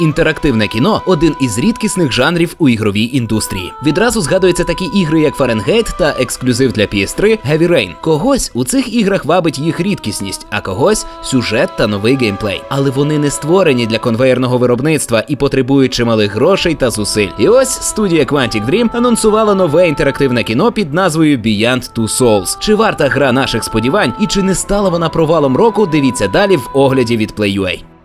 Інтерактивне кіно один із рідкісних жанрів у ігровій індустрії. Відразу згадуються такі ігри, як Фаренгейт та ексклюзив для PS3 Heavy Rain. Когось у цих іграх вабить їх рідкісність, а когось сюжет та новий геймплей. Але вони не створені для конвейерного виробництва і потребують чималих грошей та зусиль. І ось студія Quantic Dream анонсувала нове інтерактивне кіно під назвою Beyond Two Souls. Чи варта гра наших сподівань і чи не стала вона провалом року? Дивіться далі в огляді від Play.ua.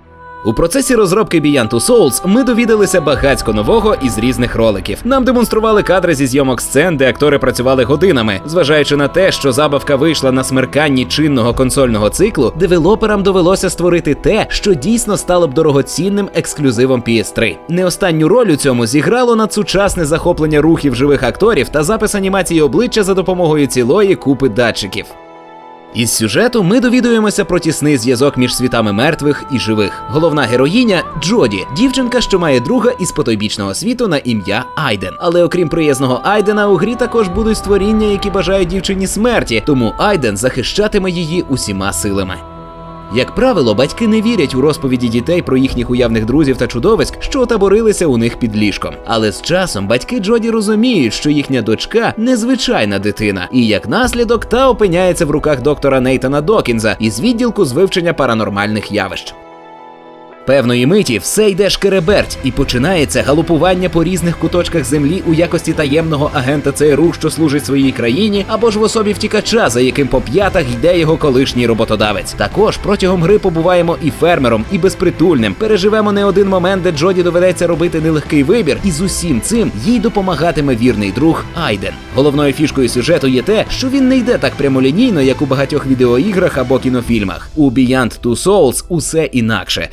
У процесі розробки Beyond Two Souls ми довідалися багацько нового із різних роликів. Нам демонстрували кадри зі зйомок сцен, де актори працювали годинами. Зважаючи на те, що забавка вийшла на смерканні чинного консольного циклу, девелоперам довелося створити те, що дійсно стало б дорогоцінним ексклюзивом PS3. Не останню роль у цьому зіграло надсучасне захоплення рухів живих акторів та запис анімації обличчя за допомогою цілої купи датчиків. Із сюжету ми довідуємося про тісний зв'язок між світами мертвих і живих. Головна героїня Джоді, дівчинка, що має друга із потойбічного світу на ім'я Айден. Але окрім приязного Айдена, у грі також будуть створіння, які бажають дівчині смерті, тому Айден захищатиме її усіма силами. Як правило, батьки не вірять у розповіді дітей про їхніх уявних друзів та чудовиськ, що отаборилися у них під ліжком. Але з часом батьки Джоді розуміють, що їхня дочка незвичайна дитина, і як наслідок та опиняється в руках доктора Нейтана Докінза із відділку з вивчення паранормальних явищ. Певної миті все йде шкереберть, і починається галопування по різних куточках землі у якості таємного агента ЦРУ, що служить своїй країні, або ж в особі втікача, за яким по п'ятах йде його колишній роботодавець. Також протягом гри побуваємо і фермером, і безпритульним. Переживемо не один момент, де Джоді доведеться робити нелегкий вибір, і з усім цим їй допомагатиме вірний друг Айден. Головною фішкою сюжету є те, що він не йде так прямолінійно, як у багатьох відеоіграх або кінофільмах. У Beyond Two Souls усе інакше.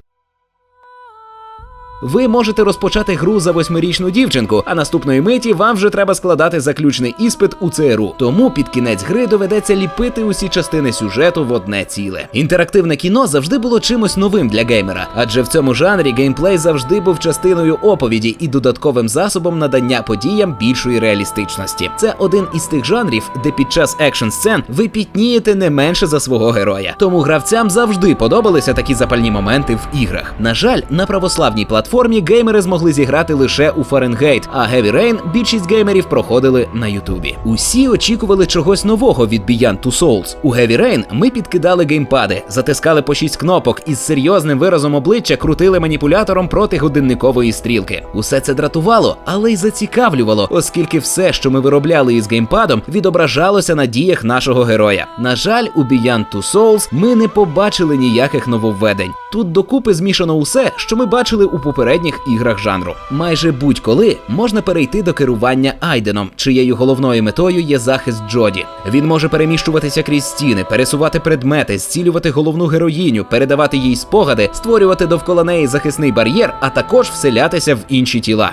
Ви можете розпочати гру за восьмирічну дівчинку, а наступної миті вам вже треба складати заключний іспит у ЦРУ. Тому під кінець гри доведеться ліпити усі частини сюжету в одне ціле. Інтерактивне кіно завжди було чимось новим для геймера, адже в цьому жанрі геймплей завжди був частиною оповіді і додатковим засобом надання подіям більшої реалістичності. Це один із тих жанрів, де під час екшн сцен ви пітнієте не менше за свого героя. Тому гравцям завжди подобалися такі запальні моменти в іграх. На жаль, на православній платформі геймери змогли зіграти лише у Фаренгейт, а Heavy Rain більшість геймерів проходили на Ютубі. Усі очікували чогось нового від Beyond Two Souls. У Heavy Rain ми підкидали геймпади, затискали по шість кнопок і з серйозним виразом обличчя крутили маніпулятором проти годинникової стрілки. Усе це дратувало, але й зацікавлювало, оскільки все, що ми виробляли із геймпадом, відображалося на діях нашого героя. На жаль, у Beyond Two Souls ми не побачили ніяких нововведень. Тут докупи змішано усе, що ми бачили у попередніх іграх жанру. Майже будь-коли можна перейти до керування Айденом, чиєю головною метою є захист Джоді. Він може переміщуватися крізь стіни, пересувати предмети, зцілювати головну героїню, передавати їй спогади, створювати довкола неї захисний бар'єр, а також вселятися в інші тіла.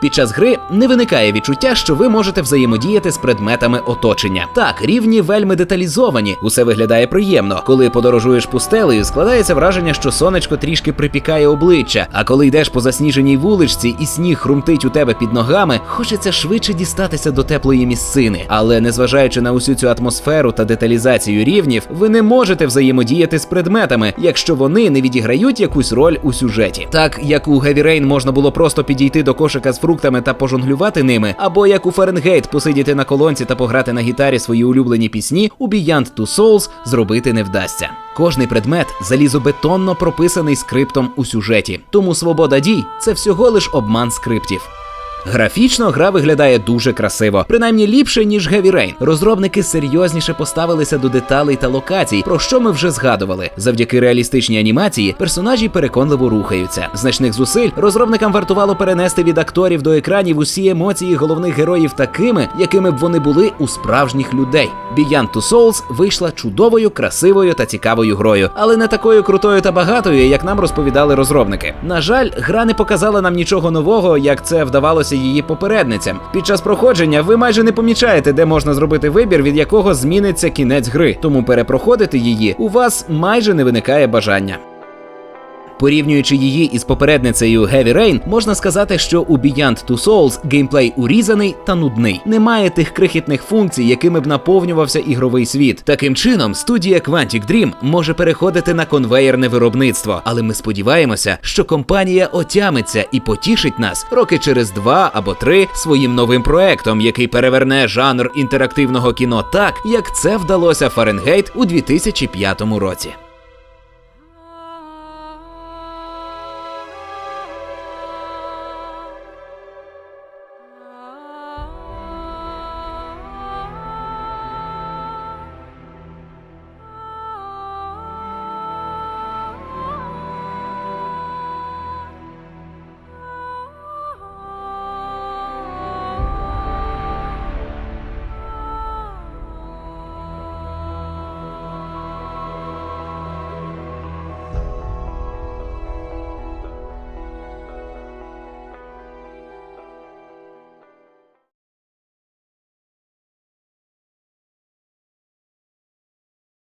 Під час гри не виникає відчуття, що ви можете взаємодіяти з предметами оточення. Так, рівні вельми деталізовані, усе виглядає приємно. Коли подорожуєш пустелею, складається враження, що сонечко трішки припікає обличчя. А коли йдеш по засніженій вуличці і сніг хрумтить у тебе під ногами, хочеться швидше дістатися до теплої місцини. Але незважаючи на усю цю атмосферу та деталізацію рівнів, ви не можете взаємодіяти з предметами, якщо вони не відіграють якусь роль у сюжеті. Так як у Heavy Rain можна було просто підійти до кошика з фруктами та пожонглювати ними, або як у Фаренгейт посидіти на колонці та пограти на гітарі свої улюблені пісні, у Beyond Two Souls зробити не вдасться. Кожний предмет залізобетонно прописаний скриптом у сюжеті, тому свобода дій це всього лиш обман скриптів. Графічно гра виглядає дуже красиво, принаймні ліпше ніж Heavy Rain. Розробники серйозніше поставилися до деталей та локацій, про що ми вже згадували. Завдяки реалістичній анімації персонажі переконливо рухаються. Значних зусиль розробникам вартувало перенести від акторів до екранів усі емоції головних героїв такими, якими б вони були у справжніх людей. Beyond Two Souls вийшла чудовою, красивою та цікавою грою, але не такою крутою та багатою, як нам розповідали розробники. На жаль, гра не показала нам нічого нового, як це вдавалося її попередницям. Під час проходження ви майже не помічаєте, де можна зробити вибір, від якого зміниться кінець гри, тому перепроходити її у вас майже не виникає бажання. Порівнюючи її із попередницею Heavy Rain, можна сказати, що у Beyond Two Souls геймплей урізаний та нудний. Немає тих крихітних функцій, якими б наповнювався ігровий світ. Таким чином, студія Quantic Dream може переходити на конвеєрне виробництво, але ми сподіваємося, що компанія отямиться і потішить нас роки через два або три своїм новим проектом, який переверне жанр інтерактивного кіно так, як це вдалося Фаренгейт у 2005 році.